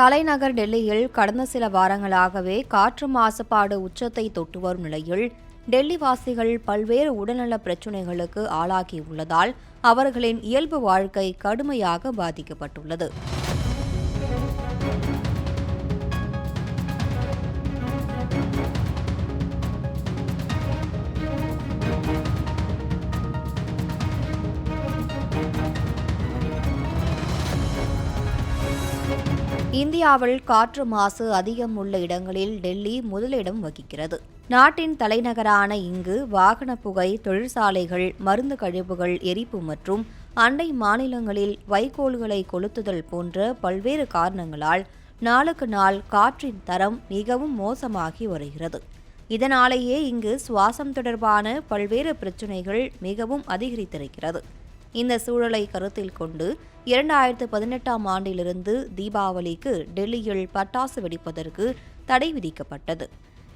தலைநகர் டெல்லியில் கடந்த சில வாரங்களாகவே காற்று மாசுபாடு உச்சத்தை தொட்டு வரும் நிலையில் டெல்லி வாசிகள் பல்வேறு உடல்நல பிரச்சினைகளுக்கு ஆளாகியுள்ளதால் அவர்களின் இயல்பு வாழ்க்கை கடுமையாக பாதிக்கப்பட்டுள்ளது. இந்தியாவில் காற்று மாசு அதிகம் உள்ள இடங்களில் டெல்லி முதலிடம் வகிக்கிறது. நாட்டின் தலைநகரான இங்கு வாகன புகை தொழிற்சாலைகள் மருந்து கழிவுகள் எரிப்பு மற்றும் அண்டை மாநிலங்களில் வைக்கோல்களை கொளுத்துதல் போன்ற பல்வேறு காரணங்களால் நாளுக்கு நாள் காற்றின் தரம் மிகவும் மோசமாகி வருகிறது. இதனாலேயே இங்கு சுவாசம் தொடர்பான பல்வேறு பிரச்சினைகள் மிகவும் அதிகரித்திருக்கிறது. இந்த சூழலை கருத்தில் கொண்டு இரண்டாயிரத்து பதினெட்டாம் ஆண்டிலிருந்து தீபாவளிக்கு டெல்லியில் பட்டாசு வெடிப்பதற்கு தடை விதிக்கப்பட்டது.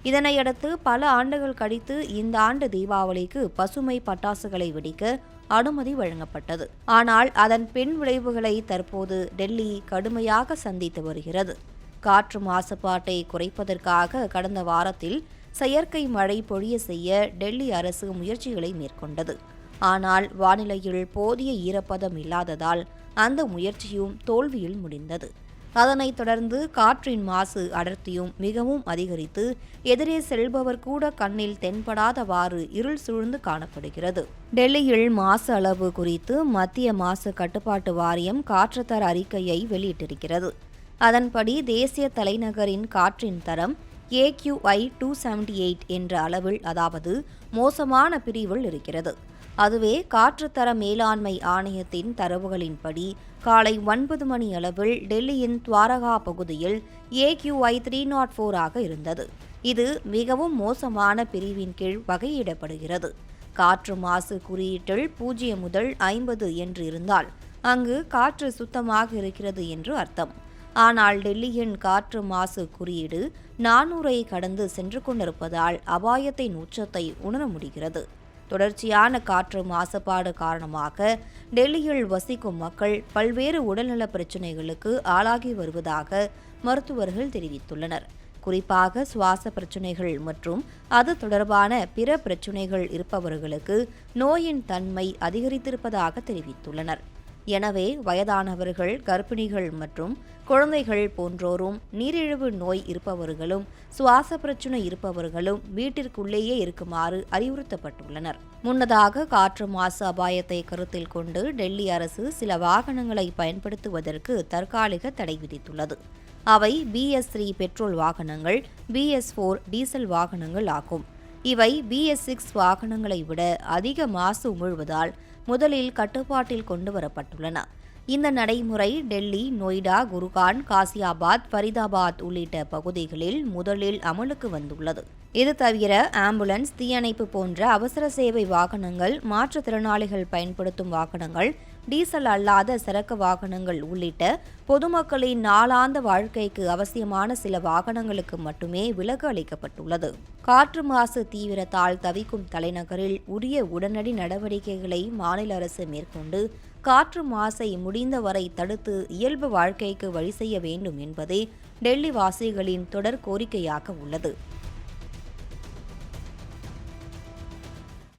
இதனையடுத்து பல ஆண்டுகள் கழித்து இந்த ஆண்டு தீபாவளிக்கு பசுமை பட்டாசுகளை வெடிக்க அனுமதி வழங்கப்பட்டது. ஆனால் அதன் பின் விளைவுகளை தற்போது டெல்லி கடுமையாக சந்தித்து வருகிறது. காற்று மாசுபாட்டை குறைப்பதற்காக கடந்த வாரத்தில் செயற்கை மழை பொழிய செய்ய டெல்லி அரசு முயற்சிகளை மேற்கொண்டது. ஆனால் வானிலையில் போதிய ஈரப்பதம் இல்லாததால் அந்த முயற்சியும் தோல்வியில் முடிந்தது. அதனைத் தொடர்ந்து காற்றின் மாசு அடர்த்தியும் மிகவும் அதிகரித்து எதிரே செல்பவர் கூட கண்ணில் தென்படாதவாறு இருள் சூழ்ந்து காணப்படுகிறது. டெல்லியில் மாசு அளவு குறித்து மத்திய மாசு கட்டுப்பாட்டு வாரியம் காற்றுத்தர அறிக்கையை வெளியிட்டிருக்கிறது. அதன்படி தேசிய தலைநகரின் காற்றின் தரம் ஏக்யூஐ டூ செவன்டி எயிட் என்ற அளவில் அதாவது மோசமான பிரிவில் இருக்கிறது. அதுவே காற்றுத்தர மேலாண்மை ஆணையத்தின் தரவுகளின்படி காலை ஒன்பது மணி அளவில் டெல்லியின் துவாரகா பகுதியில் ஏக்யூஐ த்ரீ நாட் ஃபோராக இருந்தது. இது மிகவும் மோசமான பிரிவின் கீழ் வகையிடப்படுகிறது. காற்று மாசு குறியீட்டில் பூஜ்ஜியம் முதல் ஐம்பது என்று இருந்தால் அங்கு காற்று சுத்தமாக இருக்கிறது என்று அர்த்தம். ஆனால் டெல்லியின் காற்று மாசு குறியீடு நானூறை கடந்து சென்று கொண்டிருப்பதால் அபாயத்தின் உச்சத்தை உணர முடிகிறது. தொடர்ச்சியான காற்று மாசுபாடு காரணமாக டெல்லியில் வசிக்கும் மக்கள் பல்வேறு உடல்நல பிரச்சினைகளுக்கு ஆளாகி வருவதாக மருத்துவர்கள் தெரிவித்துள்ளனர். குறிப்பாக சுவாச பிரச்சினைகள் மற்றும் அது தொடர்பான பிற பிரச்சினைகள் இருப்பவர்களுக்கு நோயின் தன்மை அதிகரித்திருப்பதாக தெரிவித்துள்ளனர். எனவே வயதானவர்கள் கர்ப்பிணிகள் மற்றும் குழந்தைகள் போன்றோரும் நீரிழிவு நோய் இருப்பவர்களும் சுவாச பிரச்சனை இருப்பவர்களும் வீட்டிற்குள்ளேயே இருக்குமாறு அறிவுறுத்தப்பட்டுள்ளனர். முன்னதாக காற்று மாசு அபாயத்தை கருத்தில் கொண்டு டெல்லி அரசு சில வாகனங்களை பயன்படுத்துவதற்கு தற்காலிக தடை விதித்துள்ளது. அவை பிஎஸ் த்ரீ பெட்ரோல் வாகனங்கள் பிஎஸ் ஃபோர் டீசல் வாகனங்கள் ஆகும். இவை பிஎஸ் சிக்ஸ் வாகனங்களை விட அதிக மாசு உமிழ்வதால் முதலில் கட்டுப்பாட்டில் கொண்டு வரப்பட்டுள்ளன இந்த நடைமுறை டெல்லி நொய்டா குருகான் காசியாபாத் ஃபரிதாபாத் உள்ளிட்ட பகுதிகளில் முதலில் அமலுக்கு வந்துள்ளது. இது தவிர ஆம்புலன்ஸ் தீயணைப்பு போன்ற அவசர சேவை வாகனங்கள் மாற்றுத்திறனாளிகள் பயன்படுத்தும் வாகனங்கள் டீசல் அல்லாத சரக்கு வாகனங்கள் உள்ளிட்ட பொதுமக்களின் நாளாந்த வாழ்க்கைக்கு அவசியமான சில வாகனங்களுக்கு மட்டுமே விலக்கு அளிக்கப்பட்டுள்ளது. காற்று மாசு தீவிரத்தால் தவிக்கும் தலைநகரில் உரிய உடனடி நடவடிக்கைகளை மாநில அரசு மேற்கொண்டு காற்று மாசை முடிந்தவரை தடுத்து இயல்பு வாழ்க்கைக்கு வழி செய்ய வேண்டும் என்பதே டெல்லி வாசிகளின் தொடர் கோரிக்கையாக உள்ளது.